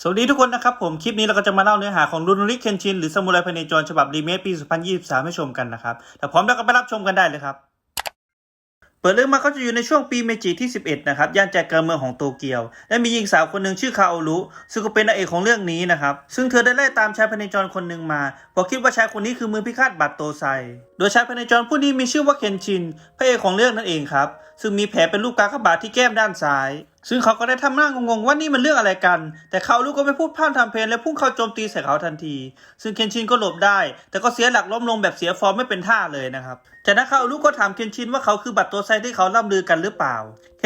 สวัสดีทุกคนนะครับผมคลิปนี้เราก็จะมาเล่าเนื้อหาของรุนริเคนชินหรือซามูไรพเนจรฉบับรีเมคปี 2023 ให้ชมกันนะครับแต่พร้อมแล้วก็ไปรับชมกันได้เลยครับ เปิดเรื่องมาเขาจะอยู่ในช่วงปีเมจิที่ 11 นะครับ ย่านใจกลางเมืองของโตเกียว และมีหญิงสาวคนหนึ่งชื่อคาโอรุซึ่งก็เป็นนางเอกของเรื่องนี้นะครับ ซึ่งเธอได้ไล่ตามชายพเนจรคนหนึ่งมาเพราะคิดว่าชายคนนี้คือมือพิฆาตบัตโตไซ โดยชายพเนจรผู้นี้มีชื่อว่าเคนชินพระเอกของเรื่องนั่นเองครับซึ่งมีแผลเป็นรูปกากบาทที่แก้มด้านซ้าย ซึ่งเขาก็ได้ทำหน้างงๆว่านี่มันเรื่องอะไรกัน แต่เขาลูกก็ไม่พูดพร่ำทำเพลงและพุ่งเข้าโจมตีใส่เขาทันที ซึ่งเคนชินก็หลบได้ แต่ก็เสียหลักล้มลงแบบเสียฟอร์มไม่เป็นท่าเลยนะครับจากนั้นเขาลูกก็ถามเคนชินว่าเขาคือบัตรตัวไซที่เขาล่ำลือกันหรือเปล่า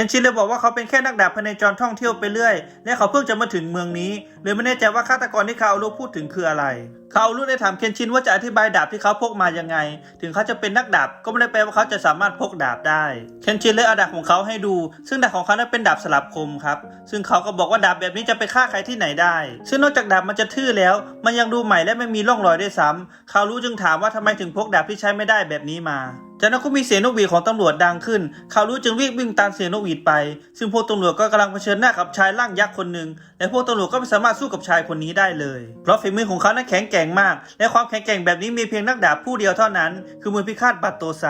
นชินเลยบอกว่าเขาเป็นแค่นักดาบพเนจรท่องเที่ยวไปเรื่อย และเขาเพิ่งจะมาถึงเมืองนี้เลยไม่แน่ใจว่าฆาตกรที่เขาลูกพูดถึงคืออะไรเขาลูกได้ถามเคนชินว่าจะอธิบายดาบที่เขาพกมายังไง ถึงเขาจะเป็นนักดาบก็ไม่ได้แปลว่าเขาจะสามารถพกดาบได้ เคนชินเลยเอาดาบของเขาให้ดู ซึ่งดาบของเขานั้นเป็นดาบสลับคมครับ ซึ่งเขาก็บอกว่าดาบแบบนี้จะไปฆ่าใครที่ไหนได้ ซึ่งนอกจากดาบมันจะทื่อแล้ว มันยังดูใหม่และไม่มีร่องรอยด้วยซ้ำเขารู้จึงถามว่าทำไมถึงพกดาบที่ใช้ไม่ได้แบบนี้มา จากนั้นก็มีเสียงนกหวีดของตำรวจดังขึ้นเขารู้จึงวิ่งวิ่งตามเสียงนกหวีดไป ซึ่งพวกตำรวจก็กำลังเผชิญหน้ากับชายร่างยักษ์คนหนึ่ง และพวกตำรวจก็ไม่สามารถสู้กับชายคนนี้ได้เลย เพราะฝีมือของเขานั้นแข็งแกร่งมาก และความแข็งแกร่งแบบนี้มีเพียงนักดาบผู้เดียวเท่านั้น คือมือพิฆาตบัตโตไซ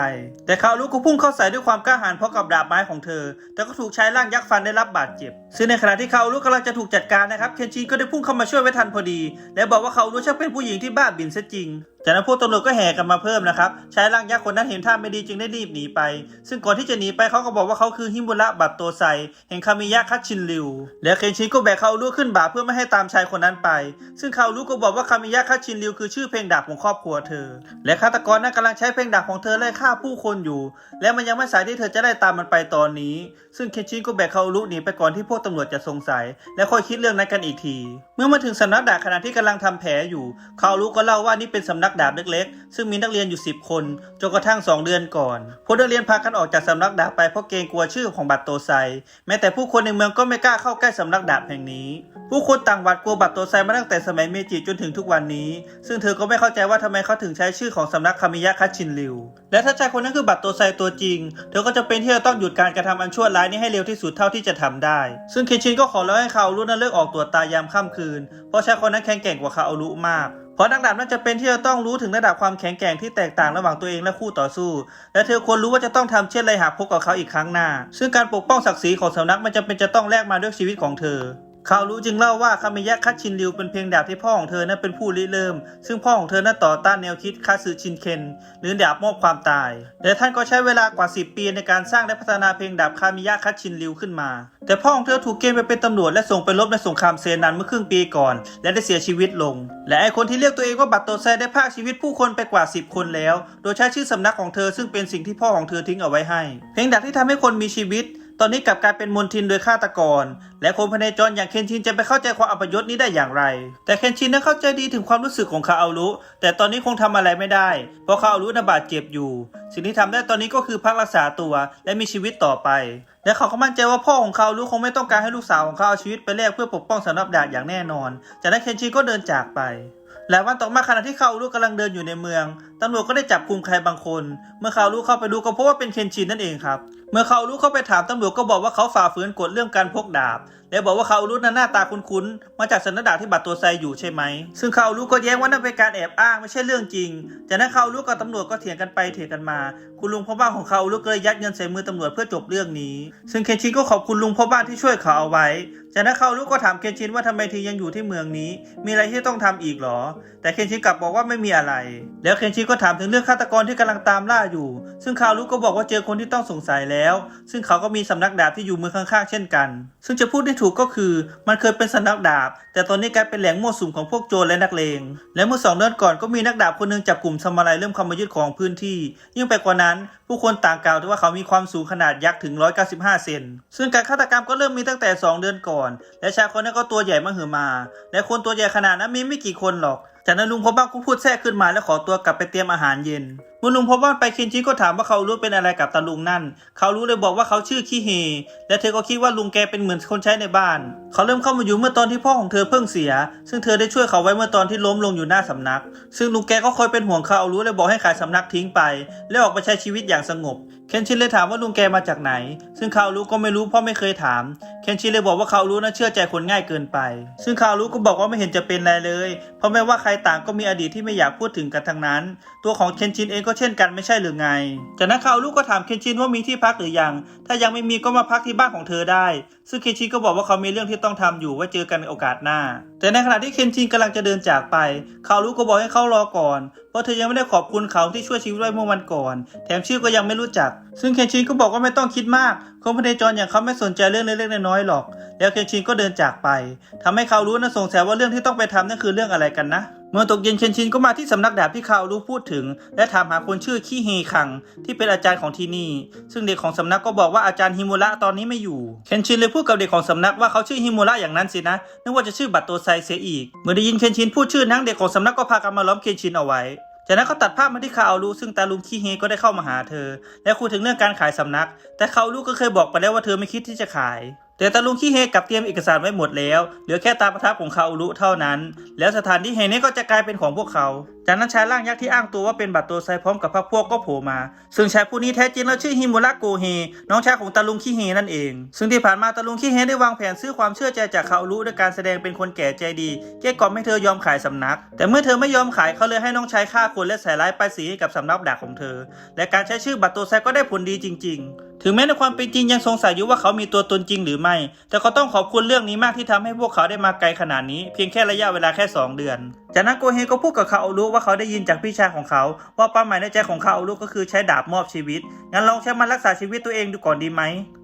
แต่เขารู้ก็พุ่งเข้าใส่ด้วยความกล้าหาญเพราะกับดาบไม้ของเธอ แต่ก็ถูกชายร่างยักษ์ฟันได้รับบาดเจ็บ ซึ่งในขณะที่เขารู้กำลังจะถูกจัดการนะครับ เคนชินก็ได้พุ่งเข้ามาช่วยไว้ทันพอดี และบอกว่าเขารู้ช่างเป็นผู้หญิงที่บ้าบิ่นซะจริง จากนั้นพวกตำรวจก็แห่กันมาเพิ่มนะครับชายร่างยักษ์คนนั้นเห็นท่าไม่ดีจึงได้รีบหนีไป ซึ่งก่อนที่จะหนีไปเขาก็บอกว่าเขาคือฮิมุระบัตโตไซแห่งคามิยะคัตชินริว และเคนชินก็แบกเขารู้ขึ้นบ่าเพื่อไม่ให้ตามชายคนนั้นไป ซึ่งเขารู้ก็บอกว่าคามิยะคัตชินริวคือชื่อเพลงดาบของครอบครัวเธอ และฆาตกรนั้นกำลังใช้เพลงดาบของเธอไล่ฆ่าผู้คนอยู่ และมันยังไม่สายที่เธอจะได้ตามมันไปตอนนี้ ซึ่งเคนชินก็แบกเขารู้หนีไปก่อนที่พวกตำรวจจะสงสัย และค่อยคิดเรื่องนั้นกันอีกที เมื่อมาถึงสำนักดาบขณะที่กำลังทำแผลอยู่เขารู้ก็เล่าว่านี่เป็นสำนักดาบเล็กๆ ซึ่งมีนักเรียนอยู่ 10 คนจนกระทั่ง 2 เดือนก่อน พวกนักเรียนพากันออกจากสำนักดาบไปเพราะเกรงกลัวชื่อของบัตรโตไซ แม้แต่ผู้คนในเมืองก็ไม่กล้าเข้าใกล้สำนักดาบแห่งนี้ ผู้คนต่างหวาดกลัวบัตรโตไซมาตั้งแต่สมัยเมจิจนถึงทุกวันนี้ ซึ่งเธอก็ไม่เข้าใจว่าทำไมเขาถึงใช้ชื่อของสำนักคามิยะคัชินริว และถ้าชายคนนั้นคือบัตรโตไซตัวจริง เธอก็จะเป็นที่จะต้องหยุดการกระทำอันชั่วร้ายนี้ให้เร็วที่สุดเท่าที่จะทำได้ ซึ่งเคนชินก็ขอร้องให้เขารู้นั้นเลิกออกตรวจตายามค่ำคืน เพราะชายคนนั้นแข็งแกร่งกว่าคาโอรุมาก เพราะนักดาบนั้นจะเป็นที่จะต้องรู้ถึงระดับความแข็งแกร่งที่แตกต่างระหว่างตัวเองและคู่ต่อสู้ และเธอควรรู้ว่าจะต้องทำเช่นไรหากพบกับเขาอีกครั้งหน้า ซึ่งการปกป้องศักดิ์ศรีของสำนักมันจำเป็นจะต้องแลกมาด้วยชีวิตของเธอ ข่าวรู้จึงเล่าว่าคาเมยะคัตชินริวเป็นเพียงดาบที่พ่อของเธอนั้นเป็นผู้ริเริ่ม ซึ่งพ่อของเธอนั้นต่อต้านแนวคิดคาสึชินเคนหรือดาบมอบความตาย และท่านก็ใช้เวลากว่า 10 ปีในการสร้างและพัฒนาเพลงดาบคาเมยะคัตชินริวขึ้นมา แต่พ่อของเธอถูกเกณฑ์ไปเป็นตำรวจและส่งไปรบในสงครามเซนันเมื่อครึ่งปีก่อน และได้เสียชีวิตลง และไอคนที่เรียกตัวเองว่าบัตโตไซได้พากชีวิตผู้คนไปกว่า 10 คนแล้ว โดยใช้ชื่อสำนักของเธอซึ่งเป็นสิ่งที่พ่อของเธอทิ้งเอาไว้ให้ เพลงดาบที่ทำให้คนมีชีวิต ตอนนี้กลับกลายเป็นมนทินโดยฆาตกร และคนพเนจรอย่างเคนชินจะไปเข้าใจความอัปยศนี้ได้อย่างไร แต่เคนชินนั้นเข้าใจดีถึงความรู้สึกของคาอารุแต่ตอนนี้คงทำอะไรไม่ได้ เพราะคาอารุน่ะบาดเจ็บอยู่ สิ่งที่ทำได้ตอนนี้ก็คือพักรักษาตัวและมีชีวิตต่อไป และเขาก็มั่นใจว่าพ่อของเขารู้คงไม่ต้องการให้ลูกสาวของเขาเอาชีวิตไปแลกเพื่อปกป้องสำนักดาบอย่างแน่นอน จากนั้นเคนชินก็เดินจากไป และวันต่อมาขณะที่เขารู้กำลังเดินอยู่ในเมืองตำรวจก็ได้จับกุมใครบางคน เมื่อเขารู้เข้าไปดูก็พบว่าเป็นเคนชินนั่นเองครับ เมื่อเขารู้เข้าไปถามตำรวจก็บอกว่าเขาฝ่าฝืนกฎเรื่องการพกดาบ และบอกว่าเขารู้นั้นหน้าตาคุ้นๆ มาจากสนักดาบที่บัตรตัวไซอยู่ใช่ไหม ซึ่งเขารู้ก็แย้งว่านั่นเป็นการแอบอ้างไม่ใช่เรื่องจริง จากนั้นเขารู้กับตำรวจก็เถียงกันไปเถียงกันมา คุณลุงพ่อบ้านของเขารู้ก็เลยยัดเงินใส่มือตำรวจเพื่อจบเรื่องนี้ ซึ่งเคนชินก็ขอบคุณลุงพ่อบ้านที่ช่วยเขาเอาไว้ จากนั้นเขารู้ก็ถามเคนชินว่าทำไมทียังอยู่ที่เมืองนี้ มีอะไรที่ต้องทำอีกหรอ แต่เคนชินกลับบอกว่าไม่มีอะไร แล้วเคนชินก็ถามถึงเรื่องฆาตกรที่กำลังตามล่าอยู่ ซึ่งเขารู้ก็บอกว่าเจอคนที่ต้องสงสัยแล้ว ซึ่งเขาก็มีสำนักดาบที่อยู่เมืองข้างๆเช่นกัน ซึ่งจะพูดได้ถูกก็คือ มันเคยเป็นสำนักดาบ แต่ตอนนี้กลายเป็นแหล่งมั่วสุมของพวกโจรและนักเลง และเมื่อสองเดือนก่อนก็มีนักดาบคนหนึงจับกลุ่มซามูไรเริ่มเข้ามายึดของพื้นที่ ยิ่งไปกว่านั้น ผู้คนต่างกล่าวว่าเขามีความสูงขนาดยักษ์ถึง 195 เซน ซึ่งการฆาตกรรมก็เริ่มมีตั้งแต่ 2 เดือนก่อนและชายคนนั้นก็ตัวใหญ่มหึมา และคนตัวใหญ่ขนาดนั้นมีไม่กี่คนหรอกจากนั้นลุงพบว่าก็พูดแทรกขึ้นมาแล้วขอตัวกลับไปเตรียมอาหารเย็นเมื่อลุงพบว่าไปเคนชิก็ถามว่าเขารู้เป็นอะไรกับตาลุงนั่น เขารู้เลยบอกว่าเขาชื่อขี้เฮและเธอก็คิดว่าลุงแกเป็นเหมือนคนใช้ในบ้าน เขาเริ่มเข้ามาอยู่เมื่อตอนที่พ่อของเธอเพิ่งเสีย ซึ่งเธอได้ช่วยเขาไว้เมื่อตอนที่ล้มลงอยู่หน้าสำนัก ซึ่งลุงแกก็คอยเป็นห่วงเขารู้เลยบอกให้ขายสำนักทิ้งไป และออกไปใช้ชีวิตอย่างสงบ เคนชินเลยถามว่าลุงแกมาจากไหน ซึ่งเขารู้ก็ไม่รู้เพราะไม่เคยถาม เคนชินเลยบอกว่าเขารู้นะเชื่อใจคนง่ายเกินไป ซึ่งเขารู้ก็บอกว่าไม่เห็นจะเป็นไรเลย เพราะแม้ว่าใครต่างก็มีอดีตที่ไม่อยากพูดถึงกันทั้งนั้น ตัวของเคนชินเองก็เช่นกันไม่ใช่หรือไง จากนั้นเขารู้ก็ถามเคนชินว่ามีที่พักหรือยัง ถ้ายังไม่มีก็มาพักที่บ้านของเธอได้ ซึ่งเคนชินก็บอกว่าเขามีเรื่องที่ต้องทำอยู่ไว้เจอกันในโอกาสหน้า แต่ในขณะที่เคนชินกำลังจะเดินจากไปเขารู้ก็บอกให้เขารอก่อน เพราะเธอยังไม่ได้ขอบคุณเขาที่ช่วยชีวิตไว้เมื่อวันก่อน แถมชื่อก็ยังไม่รู้จัก ซึ่งเคนชินก็บอกว่าไม่ต้องคิดมากคนพเนจรอย่างเขาไม่สนใจเรื่องเล็กๆน้อยๆหรอก แล้วเคนชินก็เดินจากไปทำให้เขารู้นะสงสัยว่าเรื่องที่ต้องไปทำนั่นคือเรื่องอะไรกันนะ เมื่อตกเย็นเคนชินก็มาที่สำนักดาบที่เขารู้พูดถึง และถามหาคนชื่อขี้เฮคัง ที่เป็นอาจารย์ของที่นี่ ซึ่งเด็กของสำนักก็บอกว่าอาจารย์ฮิมุระตอนนี้ไม่อยู่ เคนชินเลยพูดกับเด็กของสำนักว่าเขาชื่อฮิมุระอย่างนั้นสินะนึกว่าจะชื่อบัตโตไซเสียอีก เมื่อได้ยินเคนชินพูดชื่อนั้งเด็กของสำนักก็พากันมาล้อมเคนชินเอาไว้จากนั้นเขาตัดภาพมาที่คาอารุซึ่งตาลุงขี้เฮก็ได้เข้ามาหาเธอ และคุยถึงเรื่องการขายสำนัก แต่คาอารุก็เคยบอกไปแล้วว่าเธอไม่คิดที่จะขาย แต่ตาลุงขี้เฮกับเตรียมเอกสารไว้หมดแล้ว เหลือแค่ตาประทับของคาอุรุเท่านั้น แล้วสถานที่แห่งนี้ก็จะกลายเป็นของพวกเขา จากนั้นชายร่างยักษ์ที่อ้างตัวว่าเป็นบัตรตัวไซพร้อมกับพรรคพวกก็โผล่มา ซึ่งชายผู้นี้แท้จริงแล้วชื่อฮิมุระโกเฮน้องชายของตาลุงขี้เฮนั่นเอง ซึ่งที่ผ่านมาตาลุงขี้เฮได้วางแผนซื้อความเชื่อใจจากคาอารุด้วยการแสดงเป็นคนแก่ใจดีเกลี้ยกล่อมให้เธอยอมขายสำนัก แต่เมื่อเธอไม่ยอมขายเขาเลยให้น้องชายฆ่าคนและใส่ร้ายป้ายสีให้กับสำนักดาบของเธอ และการใช้ชื่อบัตรตัวไซก็ได้ผลดีจริง ๆถึงแม้ในความเป็นจริงยังสงสัยอยู่ว่าเขามีตัวตนจริงหรือไม่ แต่ก็ต้องขอบคุณเรื่องนี้มากที่ทำให้พวกเขาได้มาไกลขนาดนี้ เพียงแค่ระยะเวลาแค่ 2 เดือน จากนั้นโกเฮก็พูดกับคาโอรุว่าเขาได้ยินจากพี่ชายของเขา ว่าเป้าหมายในใจของคาโอรุก็คือใช้ดาบมอบชีวิต งั้นลองใช้มันรักษาชีวิตตัวเองดูก่อนดีไหม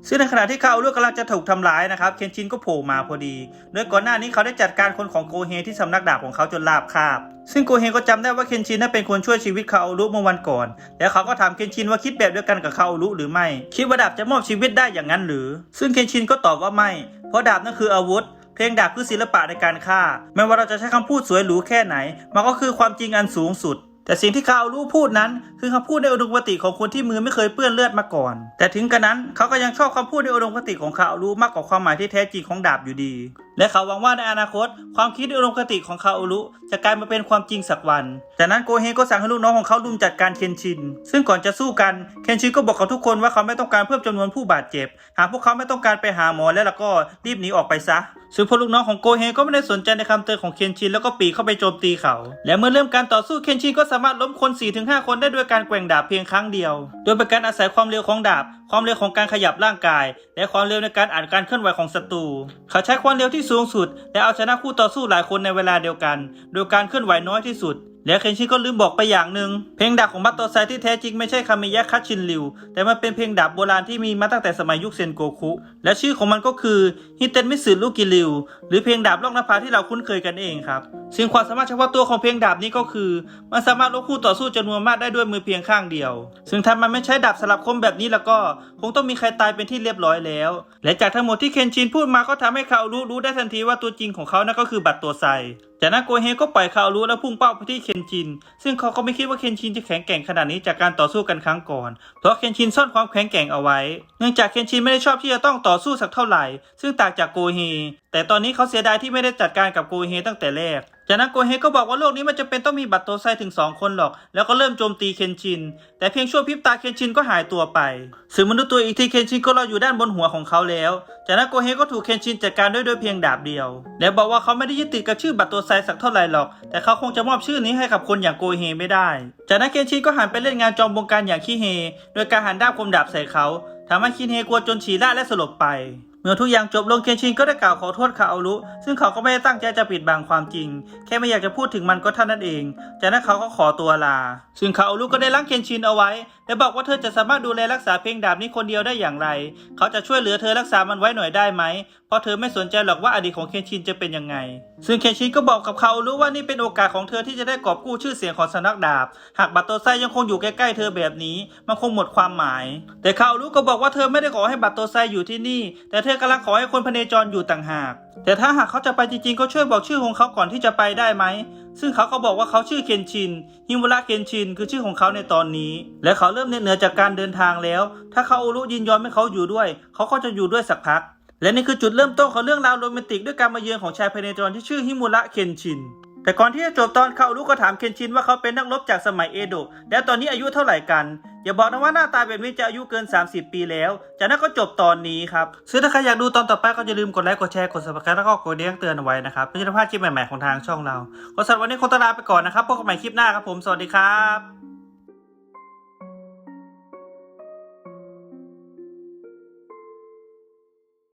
ซึ่งในขณะที่คาโอรุกำลังจะถูกทำร้ายนะครับ เคนชินก็โผล่มาพอดี โดยก่อนหน้านี้เขาได้จัดการคนของโกเฮที่สำนักดาบของเขาจนลาบคาบ ซึ่งโกเฮก็จำได้ว่าเคนชินนั้นเป็นคนช่วยชีวิตคาโอรุเมื่อวันก่อน แล้วเขาก็ถามเคนชินว่าคิดแบบเดียวกันกับคาโอรุหรือไม่ คิดว่าดาบจะมอบชีวิตได้อย่างนั้นหรือ ซึ่งเคนชินก็ตอบว่าไม่ เพราะดาบนั่นคืออาวุธ เพลงดาบคือศิลปะในการฆ่า ไม่ว่าเราจะใช้คำพูดสวยหรูแค่ไหน มันก็คือความจริงอันสูงสุด แต่สิ่งที่คาโอรุพูดนั้น คือคำพูดในอุดมคติของคนที่มือไม่เคยเปื้อนเลือดมาก่อน แต่ถึงกระนั้นเขาก็ยังชอบคำพูดในอุดมคติของคาโอรุมากกว่าความหมายที่แท้จริงของดาบอยู่ดี และเขาหวังว่าในอนาคต ความคิดอุดมคติของคาโอรุจะกลายมาเป็นความจริงสักวัน จากนั้นโกเฮก็สั่งให้ลูกน้องของเขาลุมจัดการเคนชิน ซึ่งก่อนจะสู้กันเคนชินก็บอกกับทุกคนว่าเขาไม่ต้องการเพิ่มจำนวนผู้บาดเจ็บ หากพวกเขาไม่ต้องการไปหาหมอแล้วล่ะก็รีบหนีออกไปซะซึ่งพวกลูกน้องของโกเฮก็ไม่ได้สนใจในคำเตือนของเคนชินแล้วก็ปีเข้าไปโจมตีเขา และเมื่อเริ่มการต่อสู้เคนชินก็สามารถล้มคน4-5คนได้ด้วยการแกว่งดาบเพียงครั้งเดียว โดยเป็นการอาศัยความเร็วของดาบความเร็วของการขยับร่างกาย และความเร็วในการอ่านการเคลื่อนไหวของศัตรู เขาใช้ความเร็วที่สูงสุด และเอาชนะคู่ต่อสู้หลายคนในเวลาเดียวกัน โดยการเคลื่อนไหวน้อยที่สุด และเคนชิก็ลืมบอกไปอย่างหนึ่งเพลงดาบของบัตโตไซที่แท้จริงไม่ใช่คาเมยะคัตชินริว แต่มันเป็นเพลงดาบโบราณที่มีมาตั้งแต่สมัยยุคเซนโกคุ และชื่อของมันก็คือฮิเตนมิสึลูกิริว หรือเพลงดาบล่องนภาที่เราคุ้นเคยกันเองครับ ซึ่งความสามารถเฉพาะตัวของเพลงดาบนี้ก็คือ มันสามารถลบคู่ต่อสู้จำนวนมากได้ด้วยมือเพียงข้างเดียว ซึ่งถ้ามันไม่ใช้ดาบสลับคมแบบนี้แล้วก็ คงต้องมีใครตายเป็นที่เรียบร้อยแล้ว และจากทั้งหมดที่เคนชินพูดมาก็ทำให้คาโอรุรู้ได้ทันทีว่าตัวจริงของเขานั่นก็คือบัตรตัวไซ จากนั้นโกเฮก็ปล่อยคาโอรุแล้วพุ่งเป้าไปที่เคนชิน ซึ่งเขาก็ไม่คิดว่าเคนชินจะแข็งแกร่งขนาดนี้จากการต่อสู้กันครั้งก่อน เพราะเคนชินซ่อนความแข็งแกร่งเอาไว้ เนื่องจากเคนชินไม่ได้ชอบที่จะต้องต่อสู้สักเท่าไหร่ ซึ่งต่างจากโกเฮ แต่ตอนนี้เขาเสียดายที่ไม่ได้จัดการกับโกเฮตั้งแต่แรก จากนั้นโกเฮก็บอกว่าโลกนี้มันจะเป็นต้องมีบัตรโตไซถึง 2 คนหรอก แล้วก็เริ่มโจมตีเคนชิน แต่เพียงชั่วพริบตาเคนชินก็หายตัวไปซึ่งมนุษย์ตัวอีกทีเคนชินก็รออยู่ด้านบนหัวของเขาแล้ว จากนั้นโกเฮก็ถูกเคนชินจัดการด้วยด้วยเพียงดาบเดียว และบอกว่าเขาไม่ได้ยึดติดกับชื่อบัตรโตไซสักเท่าไหร่หรอก แต่เขาคงจะมอบชื่อนี้ให้กับคนอย่างโกเฮไม่ได้ จากนั้นเคนชินก็หันไปเล่นงานจอมบงการอย่างขี้เฮ โดยการหันด้ามคมดาบใส่เขาทำให้คินเฮกลัวจนฉี่ราดและสลบไป มื่อทุกอย่างจบลงเคนชินก็ได้กล่าวขอโทษคาอารุซึ่งเขาก็ไม่ได้ตั้งใจจะปิดบังความจริง แค่ไม่อยากจะพูดถึงมันก็เท่านั้นเอง จากนั้นเขาก็ขอตัวลา ซึ่งคาอารุก็ได้ล้างเคนชินเอาไว้ และบอกว่าเธอจะสามารถดูแลรักษาเพลงดาบนี้คนเดียวได้อย่างไร เขาจะช่วยเหลือเธอรักษามันไว้หน่อยได้ไหมเพราะเธอไม่สนใจหรอกว่าอดีตของเคนชินจะเป็นยังไง ซึ่งเคนชินก็บอกกับเขารู้ว่านี่เป็นโอกาสของเธอที่จะได้กอบกู้ชื่อเสียงของสำนักดาบ หากบัตโตไซยังคงอยู่ใกล้ๆเธอแบบนี้มันคงหมดความหมาย แต่เขารู้ก็บอกว่าเธอไม่ได้ขอให้บัตโตไซอยู่ที่นี่ แต่เธอกำลังขอให้คนพเนจรอยู่ต่างหาก แต่ถ้าหากเขาจะไปจริงๆก็ช่วยบอกชื่อของเขาก่อนที่จะไปได้ไหมซึ่งเขาก็บอกว่าเขาชื่อเคนชินฮิมุระเคนชินคือชื่อของเขาในตอนนี้ และเขาเริ่มเหน็ดเหนื่อยจากการเดินทางแล้ว ถ้าเขาโอรุยินยอมให้เขาอยู่ด้วย เขาก็จะอยู่ด้วยสักพัก และนี่คือจุดเริ่มต้นของเรื่องราวโรแมนติกด้วยการมาเยือนของชายพเนจรที่ชื่อฮิมุระเคนชิน แต่ก่อนที่จะจบตอนเขารู้ก็ถามเคนชินว่าเขาเป็นนักรบจากสมัยเอโดะแล้วตอนนี้อายุเท่าไหร่กัน อย่าบอกนะว่าหน้าตาแบบนี้จะอายุเกิน 30 ปีแล้ว จากนั้นก็จบตอนนี้ครับซึ่งถ้าใครอยากดูตอนต่อไปก็อย่าลืมกดไลค์กดแชร์กด subscribe แล้วก็กดเด้งเตือนเอาไว้นะครับเพื่อจะพลาดคลิปใหม่ๆของทางช่องเราก็สำหรับวันนี้คงตองลาไปก่อนนะครับพบกันใหม่คลิปหน้าครับผมสวัสดีครับ